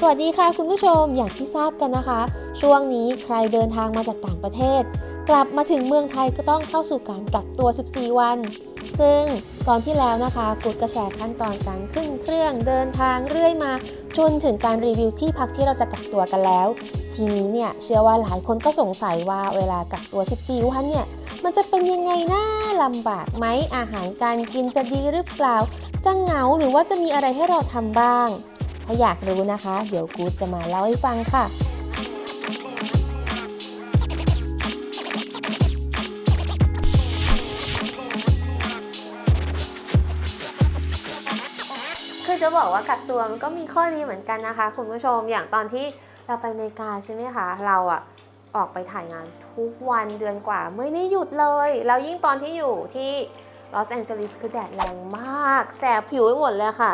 สวัสดีค่ะคุณผู้ชมอย่างที่ทราบกันนะคะ ช่วงนี้ใครเดินทางมาจากต่างประเทศ กลับมาถึงเมืองไทยก็ต้องเข้าสู่การกักตัว 14 วัน ซึ่งตอนที่แล้วนะคะกูดก็แชร์ขั้นตอนการขึ้นเครื่องเดินทางเรื่อยมาจนถึงการรีวิวที่พักที่เราจะกักตัวกันแล้ว ทีนี้เนี่ยเชื่อว่าหลายคนก็สงสัยว่าเวลากักตัว 14 วันเนี่ยมันจะเป็นยังไงนะลำบากไหมอาหารการกินจะดีหรือเปล่าจะเหงาหรือว่าจะมีอะไรให้เราทำบ้าง ถ้าอยากรู้นะคะ เดี๋ยวกูดจะมาเล่าให้ฟังค่ะคือจะบอกว่ากักตัวมันก็มีข้อดีเหมือนกันนะคะ คุณผู้ชมอย่างตอนที่เราไปอเมริกาใช่ไหมคะ เราอะออกไปถ่ายงานทุกวันเดือนกว่า ไม่ได้หยุดเลย แล้วยิ่งตอนที่อยู่ที่ ลอสแองเจลิสคือแดดแรงมาก แสบผิวไปหมดเลยค่ะ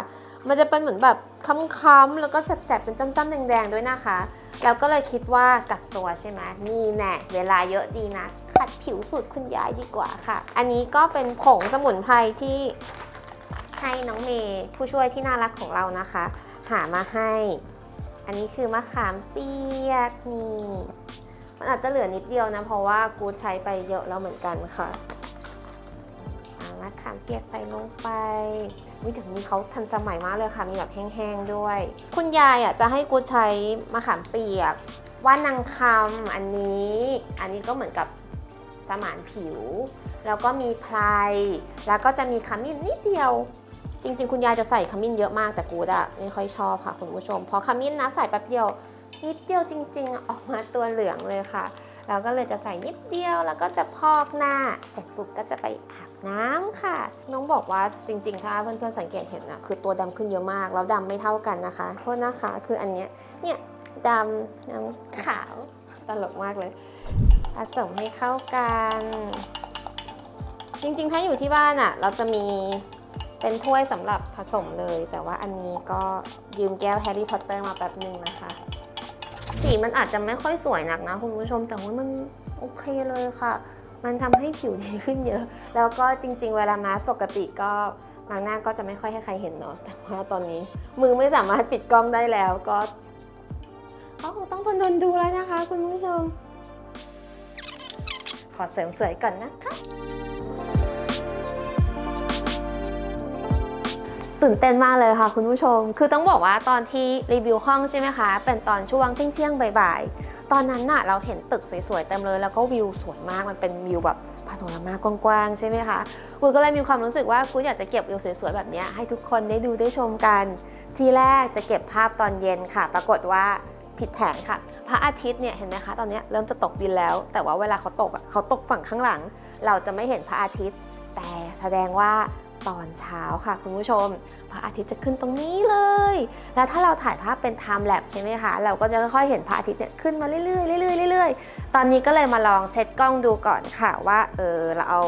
มันจะเป็นเหมือนแบบค้ำๆแล้วก็แสบๆเป็นจ้ำๆแดงๆด้วยนะคะแล้วก็เลยคิดว่ากักตัวใช่ไหมนี่แน่เวลาเยอะดีนะ ขัดผิวสูตรคุณยายดีกว่าค่ะ อันนี้ก็เป็นผงสมุนไพรที่ให้น้องเมย์ผู้ช่วยที่น่ารักของเรานะคะ หามาให้ อันนี้คือมะขามเปียกนี่มันอาจจะเหลือนิดเดียวนะ เพราะว่ากูใช้ไปเยอะแล้วเหมือนกันค่ะ มะขามเปียกใส่ลงไปวิถึงนี้เขาทันสมัยมากเลยค่ะ มีแบบแห้งๆด้วย คุณยายอะจะให้กูใช้มะขามเปียก ว่านนางคำอันนี้ อันนี้ก็เหมือนกับสมานผิว แล้วก็มีไพรแล้วก็จะมีขมิ้นนิดเดียว จริง ๆ คุณยายจะใส่ขมิ้นเยอะมากแต่กูดอะไม่ค่อยชอบค่ะคุณผู้ชม เพราะขมิ้นนะใส่แป๊บเดียว นิดเดียวจริง ๆ ออกมาตัวเหลืองเลยค่ะ เราก็เลยจะใส่นิดเดียวแล้วก็จะพอกหน้า เสร็จปุ๊บก็จะไปอาบน้ำค่ะ น้องบอกว่าจริงๆ ถ้าเพื่อนๆสังเกตเห็นนะคือตัวดำขึ้นเยอะมาก แล้วดำไม่เท่ากันนะคะ โทษนะคะคืออันเนี้ยเนี่ยดำน้ำขาวตลกมากเลยผสมให้เข้ากัน จริงๆ ถ้าอยู่ที่บ้านอะ่ะ เราจะมีเป็นถ้วยสำหรับผสมเลย แต่ว่าอันนี้ก็ยืมแก้วแฮร์รี่พอตเตอร์มาแป๊บหนึ่งนะคะ สีมันอาจจะไม่ค่อยสวยนักนะคุณผู้ชม แต่ว่ามันโอเคเลยค่ะ มันทำให้ผิวดีขึ้นเยอะ แล้วก็จริง ๆ เวลามาสปกติก็ล้างหน้าก็จะไม่ค่อยให้ใครเห็นเนาะ แต่ว่าตอนนี้มือไม่สามารถปิดกล้องได้แล้วก็ก็คงต้องทนทนดูแล้วนะคะ คุณผู้ชม ขอเสริมสวยก่อนนะคะ ตื่นเต้นมากเลยค่ะคุณผู้ชม คือต้องบอกว่าตอนที่รีวิวห้องใช่ไหมคะ เป็นตอนช่วงเที่ยงๆบ่ายๆ ตอนนั้นน่ะเราเห็นตึกสวยๆเต็มเลย แล้วก็วิวสวยมาก มันเป็นวิวแบบพาโนรามากว้างๆใช่ไหมคะกูก็เลยมีความรู้สึกว่ากูอยากจะเก็บวิวสวยๆแบบนี้ให้ทุกคนได้ดูได้ชมกัน ทีแรกจะเก็บภาพตอนเย็นค่ะ ปรากฏว่าผิดแผนค่ะ พระอาทิตย์เนี่ยเห็นไหมคะตอนนี้เริ่มจะตกดินแล้ว แต่ว่าเวลาเขาตกเขาตกฝั่งข้างหลัง เราจะไม่เห็นพระอาทิตย์ แต่แสดงว่า ตอนเช้าค่ะคุณผู้ชมพระอาทิตย์จะขึ้นตรงนี้เลย แล้วถ้าเราถ่ายภาพเป็น time lapse ใช่ไหมคะเราก็จะค่อยๆเห็นพระอาทิตย์เนี่ยขึ้นมาเรื่อยๆเรื่อยๆเรื่อยๆตอนนี้ก็เลยมาลองเซตกล้องดูก่อนค่ะว่าเออเราเอา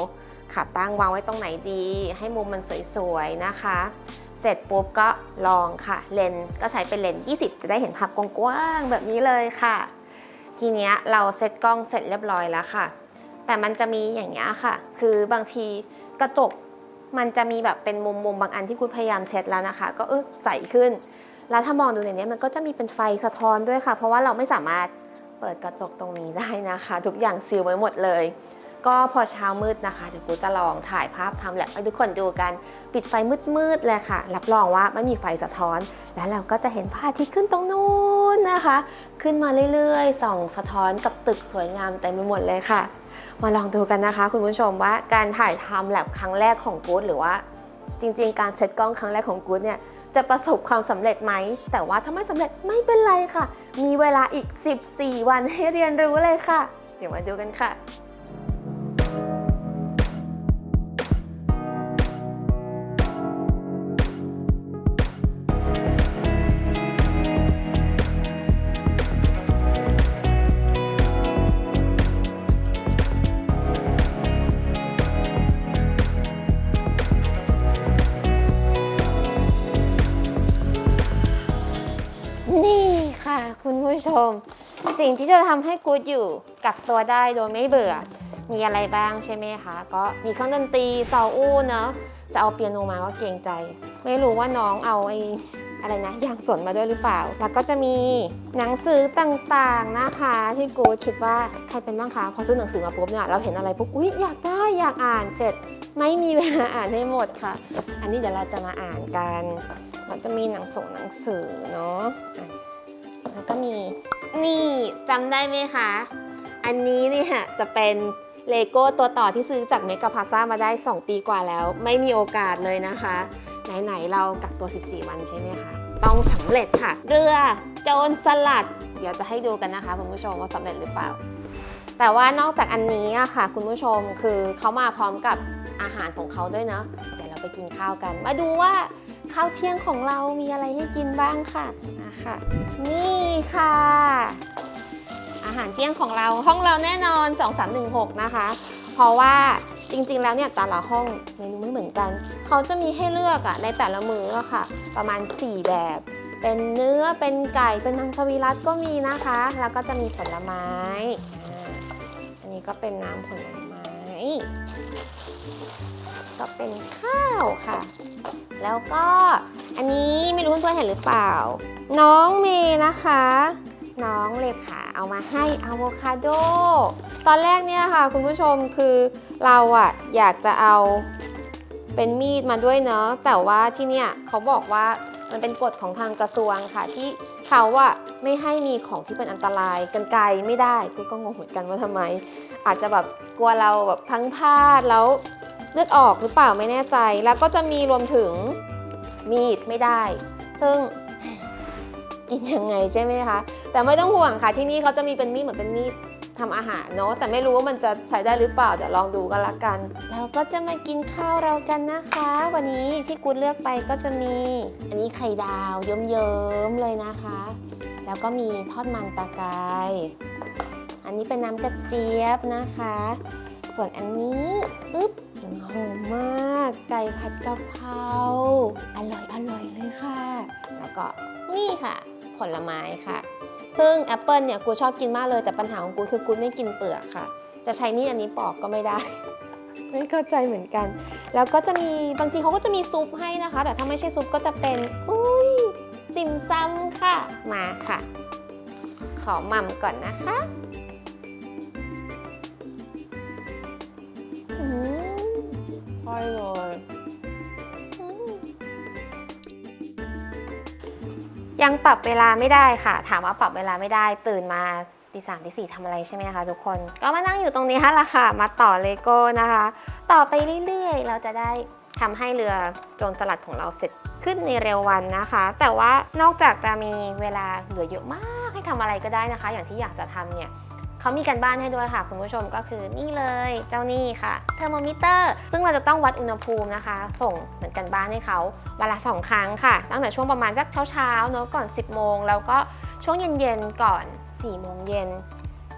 ขาตั้งวางไว้ตรงไหนดี ให้มุมมันสวยๆนะคะ เสร็จปุ๊บก็ลองค่ะเลนส์ก็ใช้เป็นเลนส์20 จะได้เห็นภาพกว้างๆแบบนี้เลยค่ะ ทีเนี้ยเราเซตกล้องเสร็จเรียบร้อยแล้วค่ะ แต่มันจะมีอย่างเงี้ยค่ะ คือบางทีกระจก มันจะมีแบบเป็นมุมมุมๆบางอันที่คุณพยายามเช็ดแล้วนะคะ ก็เออใสขึ้น แล้วถ้ามองดูในเนี้ยมันก็จะมีเป็นไฟสะท้อนด้วยค่ะ เพราะว่าเราไม่สามารถเปิดกระจกตรงนี้ได้นะคะ ทุกอย่างซีลไว้หมดเลย ก็พอเช้ามืดนะคะเดี๋ยวกูจะลองถ่ายภาพทำแลบให้ทุกคนดูกันปิดไฟมืดๆเลยค่ะ รับรองว่าไม่มีไฟสะท้อน แล้วเราก็จะเห็นพระอาทิตย์ขึ้นตรงนู้นนะคะ ขึ้นมาเรื่อยๆส่องสะท้อนกับตึกสวยงามเต็มไปหมดเลยค่ะ มาลองดูกันนะคะ คุณผู้ชมว่าการถ่ายทำแลบครั้งแรกของกู๊ดหรือว่าจริง ๆ การเซตกล้องครั้งแรกของกู๊ดเนี่ยจะประสบความสำเร็จไหม แต่ว่าถ้าไม่สำเร็จไม่เป็นไรค่ะ มีเวลาอีก 14 วันให้เรียนรู้เลยค่ะ เดี๋ยวมาดูกันค่ะ สิ่งที่จะทำให้กูดอยู่กักตัวได้โดยไม่เบื่อ มีอะไรบ้างใช่ไหมคะ ก็มีเครื่องดนตรีซออู้เนาะจะเอาเปียโนมาก็เกรงใจ ไม่รู้ว่าน้องเอาไอ้อะไรนะยางสนมาด้วยหรือเปล่า แล้วก็จะมีหนังสือต่างๆนะคะ ที่กูคิดว่าใครเป็นบ้างคะพอซื้อหนังสือมาปุ๊บเนี่ยเราเห็นอะไรปุ๊บอุ๊ยอยากได้อยากอ่านเสร็จ ไม่มีเวลาอ่านให้หมดค่ะ อันนี้เดี๋ยวเราจะมาอ่านกัน เราจะมีหนังส่งหนังสือเนาะแล้วก็มีนี่ำได้ไหมคะ อันนี้เนี่ยจะเป็นเลโก้ตัวต่อที่ซื้อจากเมกาพาซ่ามาได้ 2 ปีกว่าแล้ว ไม่มีโอกาสเลยนะคะ ไหน ๆ เรากักตัว 14 วันใช่ไหมคะ ต้องสำเร็จค่ะ เรือโจรสลัด เดี๋ยวจะให้ดูกันนะคะคุณผู้ชมว่าสำเร็จหรือเปล่า แต่ว่านอกจากอันนี้อะค่ะ คุณผู้ชมคือเขามาพร้อมกับอาหารของเขาด้วยเนาะเดี๋ยวเราไปกินข้าวกัน มาดูว่าข้าวเที่ยงของเรามีอะไรให้กินบ้างค่ะนะคะนี่ค่ะ หารเที่ยงของเราห้องเราแน่นอน 2316 นะคะ เพราะว่าจริงๆ แล้วเนี่ยแต่ละห้องเมนูไม่เหมือนกัน เขาจะมีให้เลือกอะในแต่ละมื้อค่ะ ประมาณ 4 แบบ เป็นเนื้อเป็นไก่เป็นมังสวิรัตก็มีนะคะ แล้วก็จะมีผลไม้อ่าอันนี้ก็เป็นน้ำผลไม้ ก็เป็นข้าวค่ะ แล้วก็อันนี้ไม่รู้เพื่อนๆเห็นหรือเปล่า น้องเมย์นะคะ น้องเลขา เอามาให้อะโวคาโด ตอนแรกเนี่ยค่ะคุณผู้ชมคือเราอะอยากจะเอาเป็นมีดมาด้วยเนาะแต่ว่าที่เนี่ยเขาบอกว่ามันเป็นกฎของทางกระทรวงค่ะที่เขาอะไม่ให้มีของที่เป็นอันตรายกันไกลไม่ได้กูก็งงเหมือนกันว่าทำไม อาจจะแบบกลัวเราแบบพังพลาดแล้วเลือดออกหรือเปล่าไม่แน่ใจ แล้วก็จะมีรวมถึงมีดไม่ได้ ซึ่ง กินยังไงใช่ไหมคะ แต่ไม่ต้องห่วงค่ะที่นี่เขาจะมีเป็นมีดเหมือนเป็นมีดทำอาหารเนาะแต่ไม่รู้ว่ามันจะใช้ได้หรือเปล่าเดี๋ยวลองดูกันละกันแล้วก็จะมากินข้าวเรากันนะคะ วันนี้ที่กูเลือกไปก็จะมี อันนี้ไข่ดาวเยิ้มๆเลยนะคะ แล้วก็มีทอดมันปลากายอันนี้เป็นน้ำกระเจี๊ยบนะคะ ส่วนอันนี้อึ๊บหอมมาก ไก่ผัดกะเพราอร่อยอร่อยเลยค่ะ แล้วก็นี่ค่ะ ผลไม้ค่ะ ซึ่งแอปเปิลเนี่ยกูชอบกินมากเลยแต่ปัญหาของกูคือกูไม่กินเปลือกค่ะ จะใช้มีดอันนี้ปอกก็ไม่ได้ ไม่เข้าใจเหมือนกัน แล้วก็จะมีบางทีเขาก็จะมีซุปให้นะคะ แต่ถ้าไม่ใช่ซุปก็จะเป็นอุ้ยติ่มซำค่ะมาค่ะ ขอหม่ำก่อนนะคะอืมใช่เลย ยังปรับเวลาไม่ได้ค่ะ ถามว่าปรับเวลาไม่ได้ ตื่นมาตีสามตีสี่ทำอะไรใช่ไหมคะทุกคน ก็มานั่งอยู่ตรงนี้ละค่ะ มาต่อเลโก้นะคะ ต่อไปเรื่อยๆ เราจะได้ทำให้เรือโจรสลัดของเราเสร็จขึ้นในเร็ววันนะคะ แต่ว่านอกจากจะมีเวลาเหลือเยอะมากให้ทำอะไรก็ได้นะคะ อย่างที่อยากจะทำเนี่ย เขามีกันบ้านให้ด้วยค่ะ คุณผู้ชมก็คือนี่เลยเจ้านี่ค่ะเทอร์โมมิเตอร์ซึ่งเราจะต้องวัดอุณหภูมินะคะ ส่งเหมือนกันบ้านให้เขาวันละสองครั้งค่ะ ตั้งแต่ช่วงประมาณสักเช้าๆเนอะก่อน 10 โมง แล้วก็ช่วงเย็นๆก่อน 4 โมงเย็น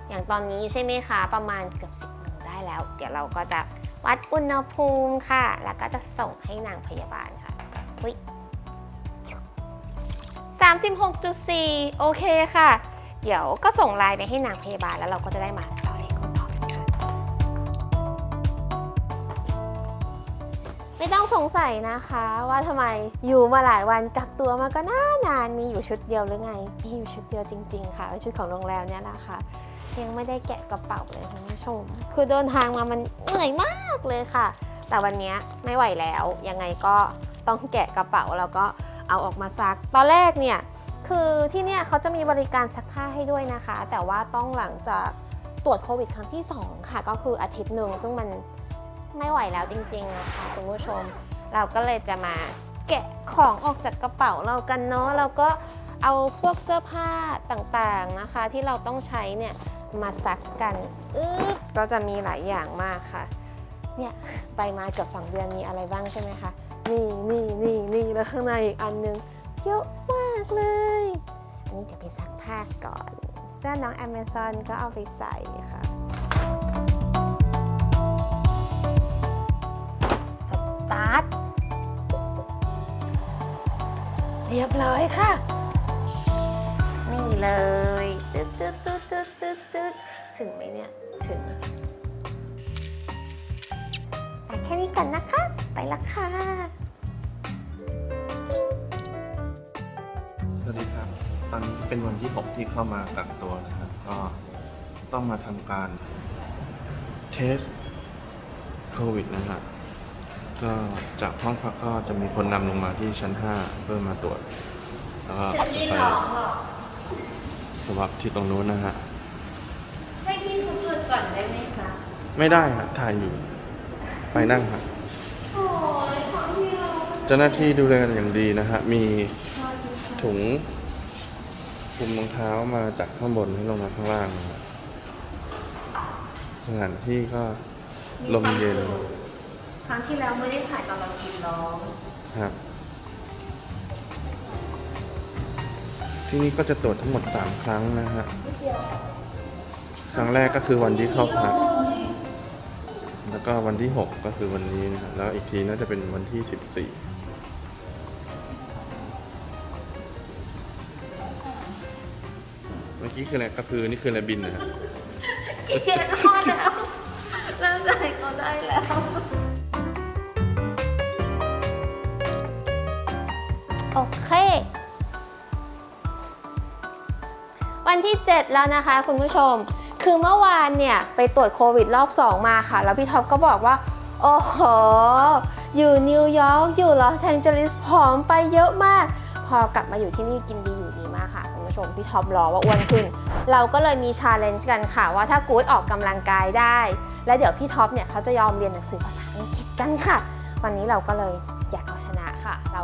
อย่างตอนนี้ใช่ไหมคะ ประมาณเกือบ 10 โมงได้แล้ว เดี๋ยวเราก็จะวัดอุณหภูมิค่ะ แล้วก็จะส่งให้นางพยาบาลค่ะอุ๊ย36.4 โอเคค่ะ เดี๋ยวก็ส่งไลน์ไปให้นางพยาบาลแล้วเราก็จะได้มาต่อเลโก้ต่อกันค่ะ ไม่ต้องสงสัยนะคะว่าทำไมอยู่มาหลายวันกักตัวมาก็นานานมีอยู่ชุดเดียวหรือไง มีอยู่ชุดเดียวจริง ๆ ค่ะชุดของโรงแรมเนี่ยแหละค่ะยังไม่ได้แกะกระเป๋าเลยคุณผู้ชม คือเดินทางมามันเหนื่อยมากเลยค่ะ แต่วันนี้ไม่ไหวแล้ว ยังไงก็ต้องแกะกระเป๋าแล้วก็เอาออกมาซัก ตอนแรกเนี่ย คือที่เนี่ยเขาจะมีบริการซักผ้าให้ด้วยนะคะ แต่ว่าต้องหลังจากตรวจโควิดครั้งที่ 2 ค่ะ ก็คืออาทิตย์หนึ่งซึ่งมันไม่ไหวแล้วจริงๆนะคะคุณผู้ชม เราก็เลยจะมาแกะของออกจากกระเป๋าเรากันเนาะเราก็เอาพวกเสื้อผ้าต่างๆนะคะ ที่เราต้องใช้เนี่ยมาซักกันอึ๊บก็จะมีหลายอย่างมากค่ะเนี่ยไปมาเกือบสองเดือนมีอะไรบ้างใช่ไหมคะนี่นี่นี่นี่แล้วข้างในอีกอันนึง เยอะมากเลย อันนี้จะไปซักผ้าก่อน เสื้อน้อง Amazon ก็เอาไปใส่ค่ะสตาร์ทเรียบร้อยค่ะ นี่เลยจึ๊ดจึ๊ดจึ๊ดจึ๊ดจึ๊ดจึ๊ดถึงไหมเนี่ยถึงแต่แค่นี้ก่อนนะคะ ไปละค่ะ วัสดีครับ ตอนนี้เป็นวันที่ 6 ที่เข้ามากักตัวนะครับ ก็ต้องมาทำการเทสโควิดนะฮะก็จากห้องพักก็จะมีคนนำลงมาที่ชั้น 5 เพื่อมาตรวจ แล้วก็จะไปสวับที่ตรงนู้นนะฮะ ให้พี่เขาตรวจก่อนได้ไหมคะไม่ได้ฮะถ่ายอยู่ ไปนั่งครับ โอ้ยของพี่เราเจ้าหน้าที่ดูแลกันอย่างดีนะฮะ มี ถุงคลุมรองเท้ามาจากข้างบนให้ลงมาข้างล่างนะฮะสถานที่ก็ลมเย็น ครั้งที่แล้วไม่ได้ถ่ายตอนเรากินร้องครับ ที่นี่ก็จะตรวจทั้งหมด 3 ครั้งนะฮะ ครั้งแรกก็คือวันที่เข้าพัก แล้วก็วันที่ 6 ก็คือวันนี้นะครับแล้วอีกทีน่าจะเป็นวันที่ 14 เมื่อกี้คืออะไรกระพือนี่คืออะไรบินนะฮะเกียร์ทอดแล้วเริ่มใจเขาได้แล้ว โอเค วันที่ 7 แล้วนะคะคุณผู้ชม คือเมื่อวานเนี่ย ไปตรวจโควิดรอบ 2 มาค่ะ แล้วพี่ท็อปก็บอกว่า โอ้โห อยู่นิวยอร์กอยู่ลอสแองเจลิสผอมไปเยอะมาก พอกลับมาอยู่ที่นี่กินดีอยู่ดีมากค่ะ ชมพี่ท็อปรอว่าอ้วนขึ้น เราก็เลยมีชาเลนจ์กันค่ะว่าถ้ากู๊ดออกกำลังกายได้ แล้วเดี๋ยวพี่ท็อปเนี่ยเขาจะยอมเรียนหนังสือภาษาอังกฤษกันค่ะ วันนี้เราก็เลยอยากเอาชนะค่ะ เรา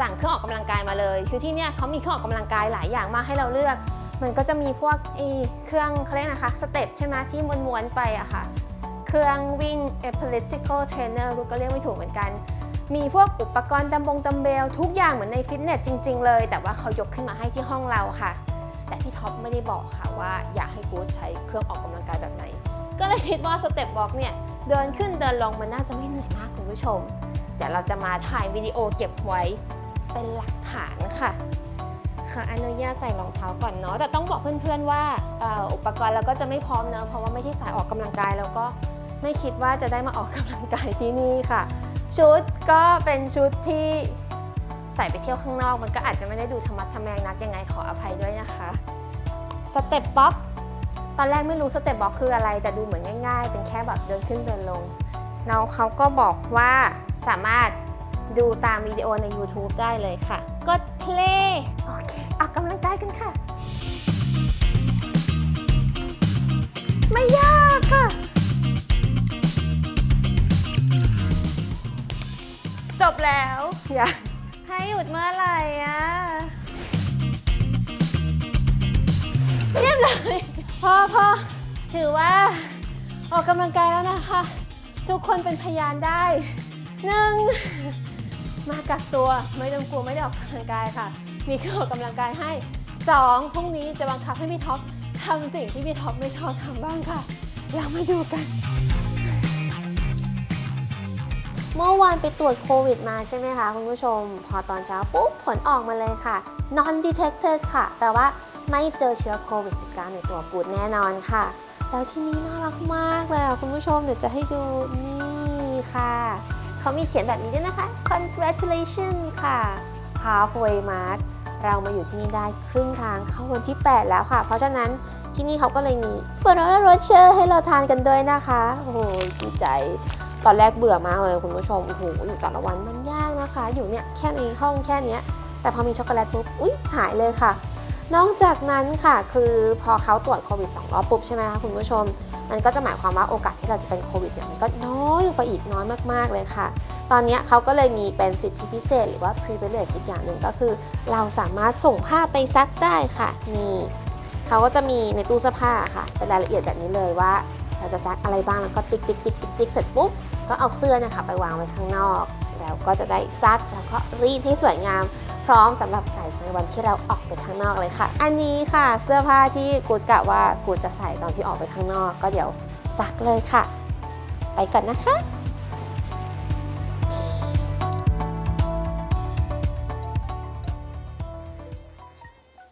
สั่งเครื่องออกกำลังกายมาเลย คือที่เนี่ยเขามีเครื่องออกกำลังกายหลายอย่างมากให้เราเลือก มันก็จะมีพวกไอ้เครื่องเขาเรียกนะคะสเต็ปใช่ไหมที่ม้วนๆไปอะค่ะ เครื่องวิ่ง elliptical trainer กูก็เรียกไม่ถูกเหมือนกัน มีพวกอุปกรณ์ดัมบงดัมเบลทุกอย่างเหมือนในฟิตเนสจริง ๆ เลย แต่ว่าเขายกขึ้นมาให้ที่ห้องเราค่ะ แต่พี่ท็อปไม่ได้บอกค่ะว่าอยากให้กู๊ดใช้เครื่องออกกำลังกายแบบไหน ก็เลยคิดว่าสเต็ปบล็อกเนี่ยเดินขึ้นเดินลงมันน่าจะไม่เหนื่อยมากคุณผู้ชมเดี๋ยวเราจะมาถ่ายวิดีโอเก็บไว้เป็นหลักฐานค่ะค่ะอนุญาตใส่รองเท้าก่อนเนาะแต่ต้องบอกเพื่อนๆว่าอ,อ,อุปกรณ์เราก็จะไม่พร้อมเนอะเพราะว่าไม่ใช่สายออกกำลังกายแล้วก็ไม่คิดว่าจะได้มาออกกำลังกายที่นี่ค่ะ ชุดก็เป็นชุดที่ใส่ไปเที่ยวข้างนอก มันก็อาจจะไม่ได้ดูธรรมะทะแมงนักยังไงขออภัยด้วยนะคะสเต็ปบ็อกตอนแรกไม่รู้สเต็ปบ็อกคืออะไร แต่ดูเหมือนง่าย ๆ เป็นแค่แบบเดินขึ้นเดินลงน้องเขาก็บอกว่าสามารถดูตามวิดีโอใน YouTube ได้เลยค่ะ กด play โอเคออกกำลังกายกันค่ะ ไม่ยากค่ะ จบแล้วอย่าให้หยุดเมื่อไหร่อะเรียบร้อยพอพอถือว่า ออกกำลังกายแล้วนะคะ ทุกคนเป็นพยานได้หนึ่งมากักตัวไม่ต้องกลัวไม่ได้ออกกำลังกายค่ะมีเครื่องออกกำลังกายให้สองพรุ่งนี้จะบังคับให้พี่ท็อปทำสิ่งที่พี่ท็อปไม่ชอบทำบ้างค่ะ เรามาดูกัน เมื่อวานไปตรวจโควิดมาใช่ไหมคะคุณผู้ชม พอตอนเช้าปุ๊บผลออกมาเลยค่ะ non detected ค่ะ แปลว่าไม่เจอเชื้อโควิด -19 ในตัวกูดแน่นอนค่ะ แล้วที่นี่น่ารักมากเลยอะคุณผู้ชมเดี๋ยวจะให้ดูนี่ค่ะ เขามีเขียนแบบนี้ด้วยนะคะ congratulations ค่ะ halfway mark เรามาอยู่ที่นี่ได้ครึ่งทางเข้าวันที่ 8 แล้วค่ะ เพราะฉะนั้นที่นี่เขาก็เลยมี Ferrero Rocher ให้เราทานกันด้วยนะคะ โอ้โหดีใจ ตอนแรกเบื่อมากเลยคุณผู้ชมโอ้โหอยู่แต่ละวันมันยากนะคะ อยู่เนี่ยแค่ในห้องแค่เนี้ยแต่พอมีช็อกโกแลตปุ๊บอุ๊ยหายเลยค่ะ นอกจากนั้นค่ะคือพอเขาตรวจโควิด2รอบปุ๊บใช่ไหมคะคุณผู้ชม มันก็จะหมายความว่าโอกาสที่เราจะเป็นโควิดเนี่ยมันก็น้อยลงไปอีกน้อยมากๆเลยค่ะ ตอนนี้เขาก็เลยมีเป็นสิทธิพิเศษ หรือว่า privilege อีกอย่างหนึ่งก็คือ เราสามารถส่งผ้าไปซักได้ค่ะนี่เขาก็จะมีในตู้เสื้อผ้าค่ะเป็นรายละเอียดแบบนี้เลยว่า เราจะซักอะไรบ้างแล้วก็ติ๊กติ๊กติ๊กติ๊กติ๊กเสร็จปุ๊บก็เอาเสื้อเนะคะไปวางไว้ข้างนอก แล้วก็จะได้ซักแล้วก็รีดให้สวยงาม พร้อมสำหรับใส่ในวันที่เราออกไปข้างนอกเลยค่ะ อันนี้ค่ะเสื้อผ้าที่กูดกะว่ากูดจะใส่ตอนที่ออกไปข้างนอก ก็เดี๋ยวซักเลยค่ะ ไปก่อนนะคะ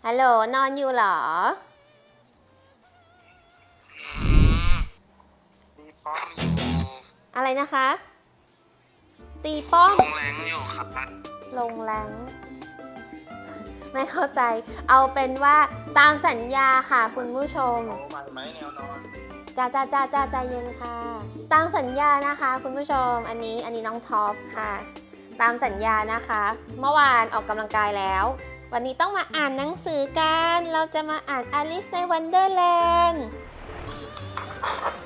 ฮัลโหลนอนอยู่เหรอ ป้อมอยู่อะไรนะคะ ตีป้อมลงแรงอยู่ครับลงแรงไม่เข้าใจ เอาเป็นว่าตามสัญญาค่ะคุณผู้ชมโอ้มันไหมแนวนอนจ้าจ้าจ้าจ้าใจเย็นค่ะ ตามสัญญานะคะ คุณผู้ชมอันนี้อันนี้น้องท็อปค่ะ ตามสัญญานะคะ เมื่อวานออกกำลังกายแล้ว วันนี้ต้องมาอ่านหนังสือกัน เราจะมาอ่าน Alice ใน Wonderland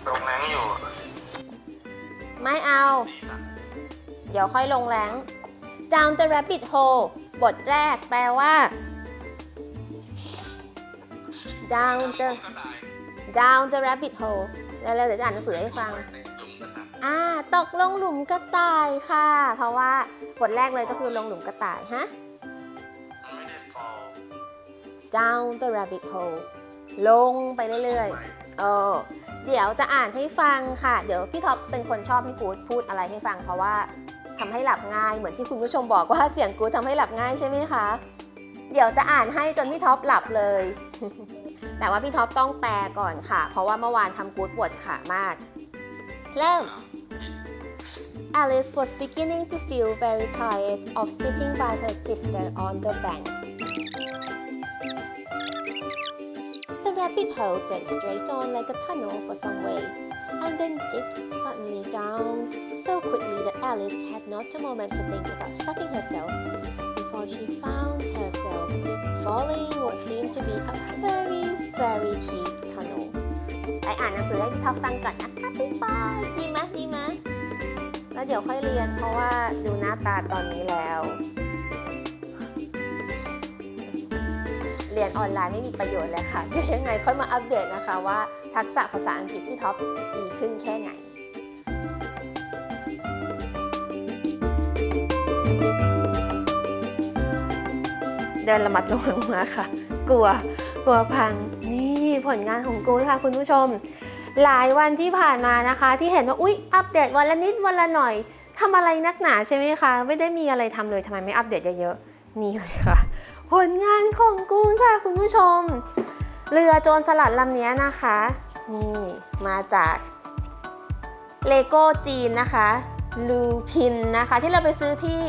ตรงนั้นอยู่ ไม่เอา เดี๋ยวค่อยลงแรง Down the Rabbit Hole บทแรกแปลว่า Down the Down the Rabbit Hole แล้วเดี๋ยวจะอ่านหนังสือให้ฟัง อ่า ตกลงหลุมกระต่ายค่ะ เพราะว่าบทแรกเลยก็คือลงหลุมกระต่ายฮะ down the rabbit hole ลงไปเรื่อยๆ เออเดี๋ยวจะอ่านให้ฟังค่ะ เดี๋ยวพี่ท็อปเป็นคนชอบให้กูดพูดอะไรให้ฟัง เพราะว่าทำให้หลับง่ายเหมือนที่คุณผู้ชมบอกว่าเสียงกูดทำให้หลับง่ายใช่ไหมคะ เดี๋ยวจะอ่านให้จนพี่ท็อปหลับเลย แต่ว่าพี่ท็อปต้องแปลก่อนค่ะ เพราะว่าเมื่อวานทำกูดปวดขามาก เริ่ม Alice was beginning to feel very tired of sitting by her sister on the bank. Rabbit hole went straight on like a tunnel for some way, and then dipped suddenly down so quickly that Alice had not a moment to think about stopping herself before she found herself falling what seemed to be a very, very deep tunnel. ไปอ่านหนังสือให้พี่ท็อปฟังก่อนนะคะพี่ปอยดีไหมดีไหมแล้วเดี๋ยวค่อยเรียนเพราะว่าดูหน้าตาตอนนี้แล้ว รียนออนไลน์ไม่มีประโยชน์เลยค่ะเดี๋ยวยังไงค่อยมาอัปเดตนะคะว่าทักษะภาษาอังกฤษพี่ท็อปดีขึ้นแค่ไหนเดินระมัดระวังมาค่ะ กลัวกลัวพังนี่ผลงานของกูค่ะคุณผู้ชม หลายวันที่ผ่านมานะคะ ที่เห็นว่าอุ๊ยอัปเดตวันละนิดวันละหน่อยทำอะไรนักหนาใช่ไหมคะ ไม่ได้มีอะไรทำเลยทำไมไม่อัปเดตเยอะๆนี่เลยค่ะ ผลงานของกูค่ะคุณผู้ชม เรือโจรสลัดลำนี้นะคะ นี่มาจากเลโก้จีนนะคะลูพินนะคะ ที่เราไปซื้อที่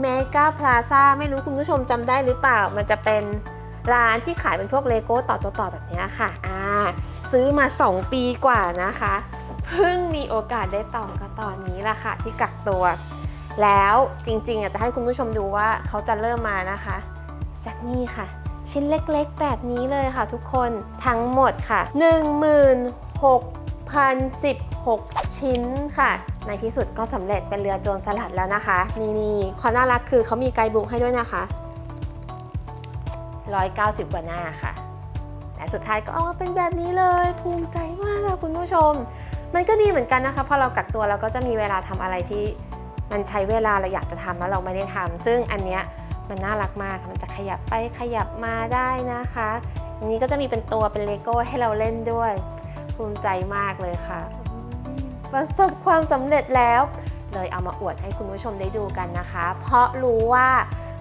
เมกาพลาซ่าไม่รู้คุณผู้ชมจำได้หรือเปล่า มันจะเป็นร้านที่ขายเป็นพวกเลโก้ต่อต่อๆแบบนี้ค่ะอ่าซื้อมา 2 ปีกว่านะคะ เพิ่งมีโอกาสได้ต่อก็ตอนนี้ละค่ะที่กักตัว แล้วจริงๆอะจะให้คุณผู้ชมดูว่าเขาจะเริ่มมานะคะ จากนี่ค่ะ ชิ้นเล็กๆ แบบนี้เลยค่ะทุกคนทั้งหมดค่ะ 16,016 ชิ้นค่ะ ในที่สุดก็สำเร็จเป็นเรือโจรสลัดแล้วนะคะ นี่นี่ความน่ารักคือเขามีไกด์บุ๊กให้ด้วยนะคะ 190 กว่าหน้าค่ะ และสุดท้ายก็ออกมาเป็นแบบนี้เลยภูมิใจมากค่ะคุณผู้ชม มันก็ดีเหมือนกันนะคะพอเรากักตัวเราก็จะมีเวลาทำอะไรที่มันใช้เวลาเราอยากจะทำแล้วเราไม่ได้ทำซึ่งอันเนี้ย มันน่ารักมากค่ะมันจะขยับไปขยับมาได้นะคะอันนี้ก็จะมีเป็นตัวเป็นเลโก้ให้เราเล่นด้วย ภูมิใจมากเลยค่ะ ประสบความสำเร็จแล้ว เลยเอามาอวดให้คุณผู้ชมได้ดูกันนะคะ เพราะรู้ว่า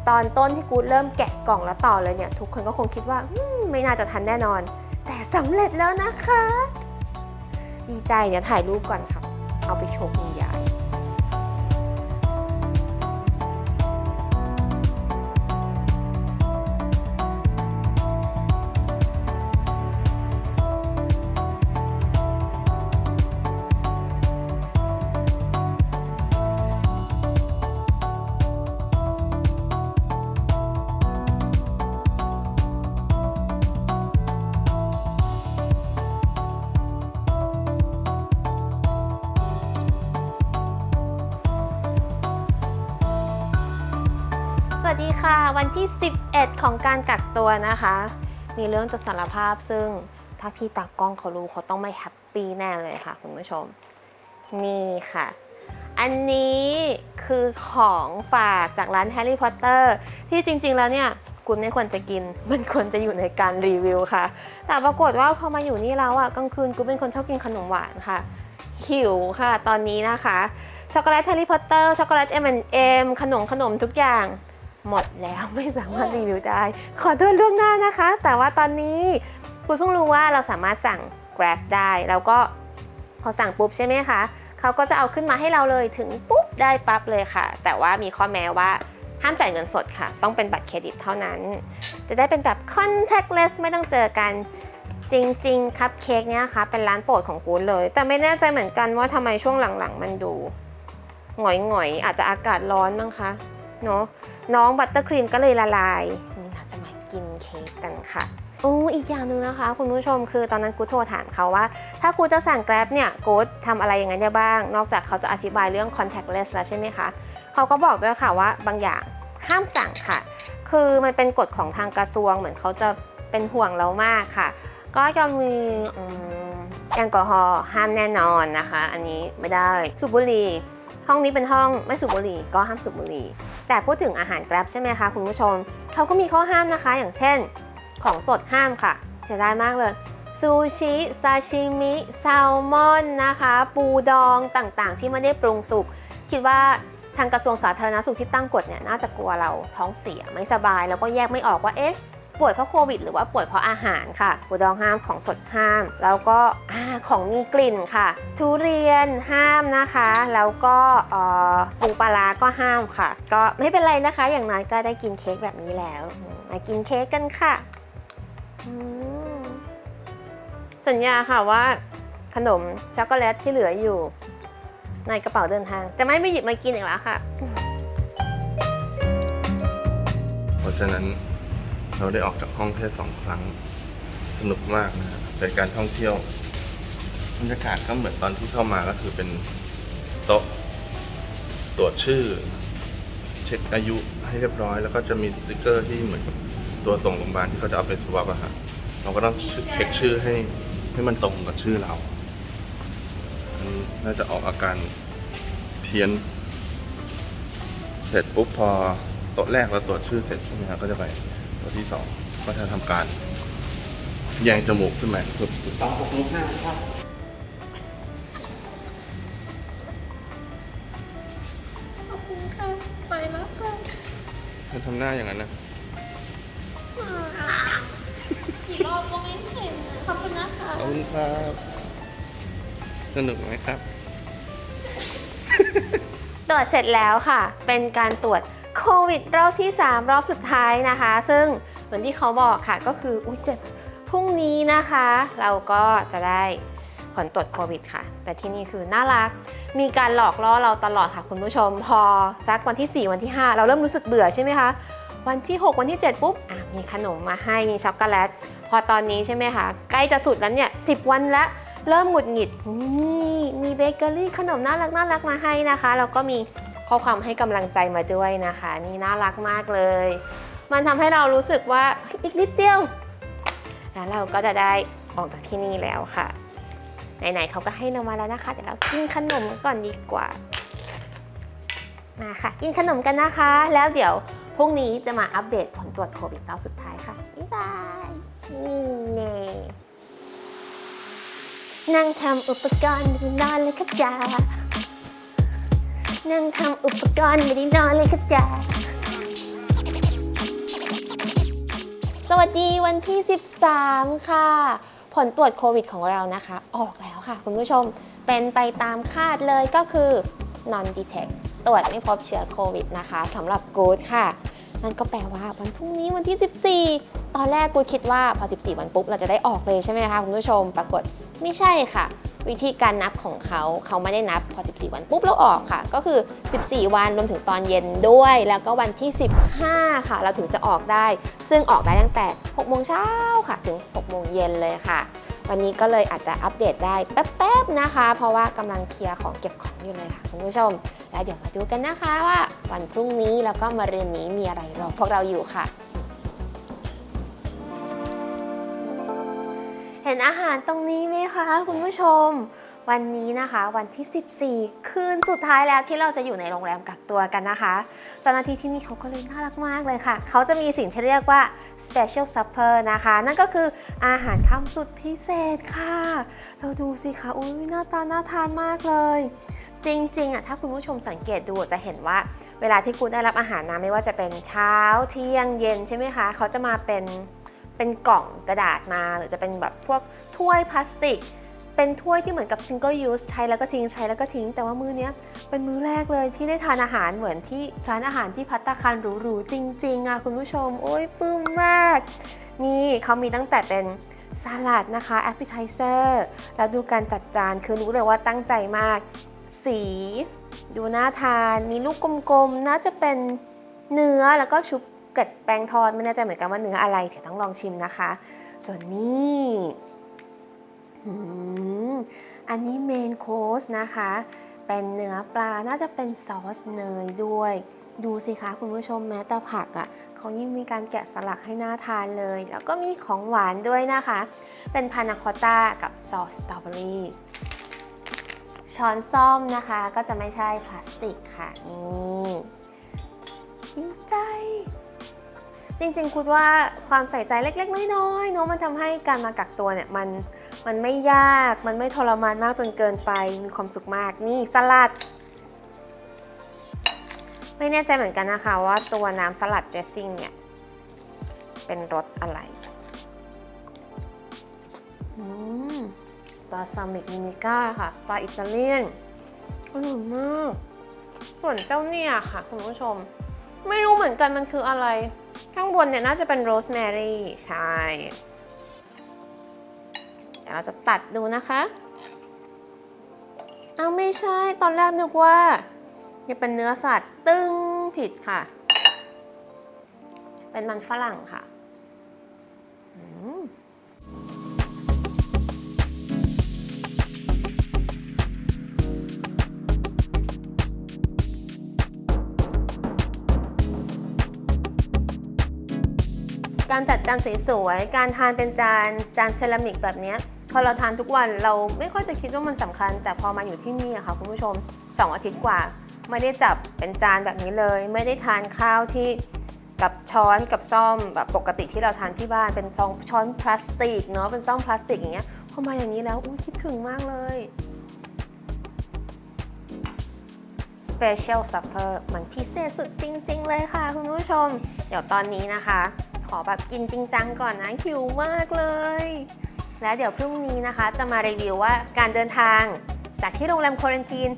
ตอนต้นที่กูดเริ่มแกะกล่องแล้วต่อเลยเนี่ย ทุกคนก็คงคิดว่าอไม่น่าจะทันแน่นอน แต่สำเร็จแล้วนะคะ ดีใจเนี่ยถ่ายรูปก่อนครับเอาไปโชว์คุณยาย ของการกักตัวนะคะ มีเรื่องจะสารภาพซึ่งถ้าพี่ตากล้องเขารู้เขาต้องไม่แฮปปี้แน่เลยค่ะ คุณผู้ชม นี่ค่ะ อันนี้คือของฝากจากร้านแฮร์รี่พอตเตอร์ที่จริง ๆ แล้วเนี่ยคุณไม่ควรจะกิน มันควรจะอยู่ในการรีวิวค่ะ แต่ปรากฏว่าพอมาอยู่นี่แล้วอะกลางคืนกูเป็นคนชอบกินขนมหวานค่ะ หิวค่ะ ตอนนี้นะคะ ช็อกโกแลตแฮร์รี่พอตเตอร์ ช็อกโกแลต M&M ขนมขนมทุกอย่าง หมดแล้วไม่สามารถรีวิวได้ ขอโทษล่วงหน้านะคะ แต่ว่าตอนนี้คุณเพิ่งรู้ว่าเราสามารถสั่ง Grab ได้ แล้วก็พอสั่งปุ๊บใช่ไหมคะเขาก็จะเอาขึ้นมาให้เราเลยถึงปุ๊บได้ปั๊บเลยค่ะ แต่ว่ามีข้อแม้ว่าห้ามจ่ายเงินสดค่ะ ต้องเป็นบัตรเครดิตเท่านั้น จะได้เป็นแบบ contactless ไม่ต้องเจอกันจริง ๆ คัพเค้กเนี่ยค่ะ เป็นร้านโปรดของกูดเลย แต่ไม่แน่ใจเหมือนกันว่าทำไมช่วงหลังๆ มันดูหงอยๆ อาจจะอากาศร้อนมั้งคะ เนาะน้องบัตเตอร์ครีมก็เลยละลาย นี่เราจะมากินเค้กกันค่ะโอ้อีกอย่างหนึ่งนะคะ คุณผู้ชมคือตอนนั้นกูโทรถามเขาว่า ถ้ากูจะสั่งแกร็บเนี่ยกูทำอะไรอย่างนั้นได้บ้าง นอกจากเขาจะอธิบายเรื่อง contactless แล้วใช่ไหมคะ เขาก็บอกด้วยค่ะว่าบางอย่างห้ามสั่งค่ะ คือมันเป็นกฎของทางกระทรวงเหมือนเขาจะเป็นห่วงเรามากค่ะ ก็จะมีแอลกอฮอล์ห้ามแน่นอนนะคะ อันนี้ไม่ได้สูบบุหรี่ ห้องนี้เป็นห้องไม่สูบบุหรี่ก็ห้ามสูบบุหรี่ แต่พูดถึงอาหารแกร็บใช่ไหมคะคุณผู้ชม เขาก็มีข้อห้ามนะคะ อย่างเช่น ของสดห้ามค่ะ เสียดายมากเลย ซูชิซาชิมิแซลมอนนะคะ ปูดองต่างๆ ที่ไม่ได้ปรุงสุก คิดว่าทางกระทรวงสาธารณสุขที่ตั้งกฎเนี่ยน่าจะกลัวเราท้องเสียไม่สบายแล้วก็แยกไม่ออกว่าเอ๊ะ ป่วยเพราะโควิด หรือว่าป่วยเพราะอาหารค่ะปูดองห้ามของสดห้าม แล้วก็ของมีกลิ่นค่ะ ทุเรียนห้ามนะคะ แล้วก็ปูปลาก็ห้ามค่ะ ก็ไม่เป็นไรนะคะ อย่างน้อยก็ได้กินเค้กแบบนี้แล้ว มากินเค้กกันค่ะ สัญญาค่ะว่าขนมช็อกโกแลตที่เหลืออยู่ ในกระเป๋าเดินทาง จะไม่ไปหยิบมากินอีกแล้วค่ะ เพราะฉะนั้น เราได้ออกจากห้องแค่สองครั้ง สนุกมากนะครับเป็นการท่องเที่ยวบรรยากาศก็เหมือนตอนที่เข้ามาก็คือเป็นโต๊ะตรวจชื่อ เช็คอายุให้เรียบร้อย แล้วก็จะมีสติกเกอร์ที่เหมือนกับตัวส่งโรงพยาบาลที่เขาจะเอาไปสวอปอะฮะเราก็ต้องเช็คชื่อให้ให้มันตรงกับชื่อเราอันนี้น่าจะออกอาการเพี้ยน เสร็จปุ๊บพอโต๊ะแรกเราตรวจชื่อเสร็จใช่ไหมครับก็จะไป ต๊ะที่สองก็จะทำการ แยงจมูกขึ้นมาคือสองหกนิ้วห้าครับขอบคุณค่ะ ไปแล้วค่ะมันทำหน้าอย่างนั้นนะกี่รอบก็ไม่เห็นขอบคุณนะคะขอบคุณครับสนุกไหมครับ ตรวจเสร็จแล้วค่ะ เป็นการตรวจ โควิดรอบที่ 3 รอบสุดท้ายนะคะ ซึ่งเหมือนที่เขาบอกค่ะก็คืออุ้ยเจ็บพรุ่งนี้นะคะ เราก็จะได้ผลตรวจโควิดค่ะ แต่ที่นี่คือน่ารัก มีการหลอกล่อเราตลอดค่ะคุณผู้ชม พอสักวันที่ 4 วันที่ 5 เราเริ่มรู้สึกเบื่อใช่ไหมคะ วันที่ 6 วันที่ 7 ปุ๊บมีขนมมาให้มีช็อกโกแลต พอตอนนี้ใช่ไหมคะ ใกล้จะสุดแล้วเนี่ย10วันแล้วเริ่มหงุดหงิดนี่มีเบเกอรี่ขนมน่ารักน่ารักมาให้นะคะ แล้วก็มี ข้อความให้กำลังใจมาด้วยนะคะ นี่น่ารักมากเลย มันทำให้เรารู้สึกว่าอีกนิดเดียว แล้วเราก็จะได้ออกจากที่นี่แล้วค่ะไหนๆเขาก็ให้เรามาแล้วนะคะเดี๋ยวเรากินขนมก่อนดีกว่ามาค่ะ กินขนมกันนะคะ แล้วเดี๋ยวพรุ่งนี้จะมาอัปเดตผลตรวจโควิดรอบสุดท้ายค่ะ บ๊ายบาย นี่เน่นั่งทำอุปกรณ์ไม่ได้นอนเลยค่ะจ้า นั่งทำอุปกรณ์ไม่ได้นอนเลยค่ะจ้าสวัสดีวันที่ 13 ค่ะ ผลตรวจโควิดของเรานะคะ ออกแล้วค่ะคุณผู้ชมเป็นไปตามคาดเลยก็คือ non detect ตรวจไม่พบเชื้อโควิดนะคะสำหรับกู๊ดค่ะ นั่นก็แปลว่าวันพรุ่งนี้วันที่ 14 ตอนแรกกูคิดว่าพอ 14 วันปุ๊บเราจะได้ออกเลยใช่ไหมคะคุณผู้ชม ปรากฏไม่ใช่ค่ะ วิธีการนับของเขาเขาไม่ได้นับพอ 14 วันปุ๊บแล้วออกค่ะ ก็คือ 14 วันรวมถึงตอนเย็นด้วย แล้วก็วันที่ 15 ค่ะ เราถึงจะออกได้ ซึ่งออกได้ตั้งแต่6โมงเช้าค่ะ ถึง6โมงเย็นเลยค่ะวันนี้ก็เลยอาจจะอัปเดตได้แป๊บๆนะคะ เพราะว่ากำลังเคลียร์ของเก็บของอยู่เลยค่ะคุณผู้ชม แล้วเดี๋ยวมาดูกันนะคะว่าวันพรุ่งนี้แล้วก็มาเรียนนี้มีอะไรรอพวกเราอยู่ค่ะ เห็นอาหารตรงนี้ไหมคะคุณผู้ชม วันนี้นะคะวันที่ 14 คืนสุดท้ายแล้วที่เราจะอยู่ในโรงแรมกักตัวกันนะคะ เจ้าหน้าที่ที่นี่เขาก็เลยน่ารักมากเลยค่ะ เขาจะมีสิ่งที่เรียกว่า special supper นะคะ นั่นก็คืออาหารค่ำสุดพิเศษค่ะ เราดูสิคะอุ้ยหน้าตาน่าทานมากเลย จริงๆอะถ้าคุณผู้ชมสังเกตดูจะเห็นว่า เวลาที่คุณได้รับอาหารนะไม่ว่าจะเป็นเช้าเที่ยงเย็นใช่ไหมคะเขาจะมาเป็นเป็นกล่องกระดาษมาหรือจะเป็นแบบพวกถ้วยพลาสติก เป็นถ้วยที่เหมือนกับ single use ใช้แล้วก็ทิ้งใช้แล้วก็ทิ้ง แต่ว่ามื้อเนี้ยเป็นมื้อแรกเลยที่ได้ทานอาหารเหมือนที่ร้านอาหารที่พัตตาคารหรูๆจริงๆอะคุณผู้ชม โอ้ยปลื้มมาก นี่เขามีตั้งแต่เป็นสลัดนะคะ appetizer แล้วดูการจัดจานคือรู้เลยว่าตั้งใจมาก สี ดูน่าทานมีลูกกลมๆ น่าจะเป็นเนื้อแล้วก็ชุบเกล็ดแป้งทอดไม่แน่ใจเหมือนกันว่าเนื้ออะไรเดี๋ยวต้องลองชิมนะคะ ส่วนนี้อันนี้เมนโคสนะคะ เป็นเนื้อปลาน่าจะเป็นซอสเนยด้วย ดูสิคะคุณผู้ชมแม้แต่ผักอะ่ะเขายิ่งมีการแกะสลักให้น่าทานเลย แล้วก็มีของหวานด้วยนะคะ เป็นพานาคอตต้ากับซอสสตรอเบอรี่ ช้อนซ่อมนะคะก็จะไม่ใช่พลาสติกค่ะนี่ดีใจ จริงๆ คุณว่าความใส่ใจเล็กๆ น้อยๆเนอะมันทำให้การมากักตัวเนี่ยมันมันไม่ยากมันไม่ทรมานมากจนเกินไปมีความสุขมากนี่สลัด ไม่แน่ใจเหมือนกันนะคะว่าตัวน้ำสลัดเดรสซิ่งเนี่ยเป็นรสอะไร อืม บาซามิกมินิก้าค่ะ สไตล์อิตาเลียนอร่อยมาก ส่วนเจ้าเนี่ยค่ะ คุณผู้ชม ไม่รู้เหมือนกันมันคืออะไร ข้างบนเนี่ยน่าจะเป็นโรสแมรี่ใช่เดี๋ยวเราจะตัดดูนะคะเอาไม่ใช่ตอนแรกนึกว่าจะเป็นเนื้อสัตว์ตึ้งผิดค่ะ เป็นมันฝรั่งค่ะ อืม การจัดจานสวยๆ การทานเป็นจานจานเซรามิกแบบนี้พอเราทานทุกวันเราไม่ค่อยจะคิดว่ามันสำคัญ แต่พอมาอยู่ที่นี่อะค่ะคุณผู้ชม 2 อาทิตย์กว่า ไม่ได้จับเป็นจานแบบนี้เลย ไม่ได้ทานข้าวที่กับช้อนกับซ่อมแบบปกติที่เราทานที่บ้านเป็นซองช้อนพลาสติกเนาะเป็นซ่อมพลาสติกอย่างเงี้ยพอมาอย่างนี้แล้วอุ้ยคิดถึงมากเลย Special Supper มันพิเศษสุดจริง ๆ เลยค่ะคุณผู้ชม เดี๋ยวตอนนี้นะคะ ขอแบบกินจริงจังก่อนนะหิวมากเลย และเดี๋ยวพรุ่งนี้นะคะ จะมารีวิวว่าการเดินทางจากที่โรงแรมควอรันทีน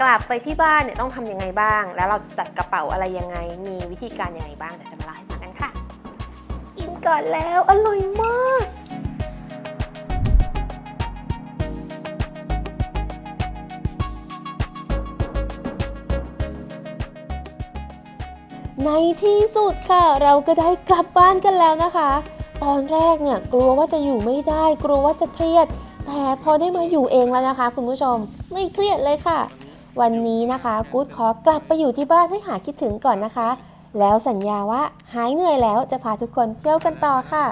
กลับไปที่บ้านเนี่ยต้องทำยังไงบ้าง แล้วเราจะจัดกระเป๋าอะไรยังไง มีวิธีการยังไงบ้างเดี๋ยวจะมาเล่าให้ฟังกันค่ะกินก่อนแล้วอร่อยมาก ในที่สุดค่ะ เราก็ได้กลับบ้านกันแล้วนะคะ ตอนแรกเนี่ยกลัวว่าจะอยู่ไม่ได้ กลัวว่าจะเครียด แต่พอได้มาอยู่เองแล้วนะคะ คุณผู้ชมไม่เครียดเลยค่ะ วันนี้นะคะกู๊ดขอกลับไปอยู่ที่บ้านให้หาคิดถึงก่อนนะคะ แล้วสัญญาว่าหายเหนื่อยแล้วจะพาทุกคนเที่ยวกันต่อค่ะ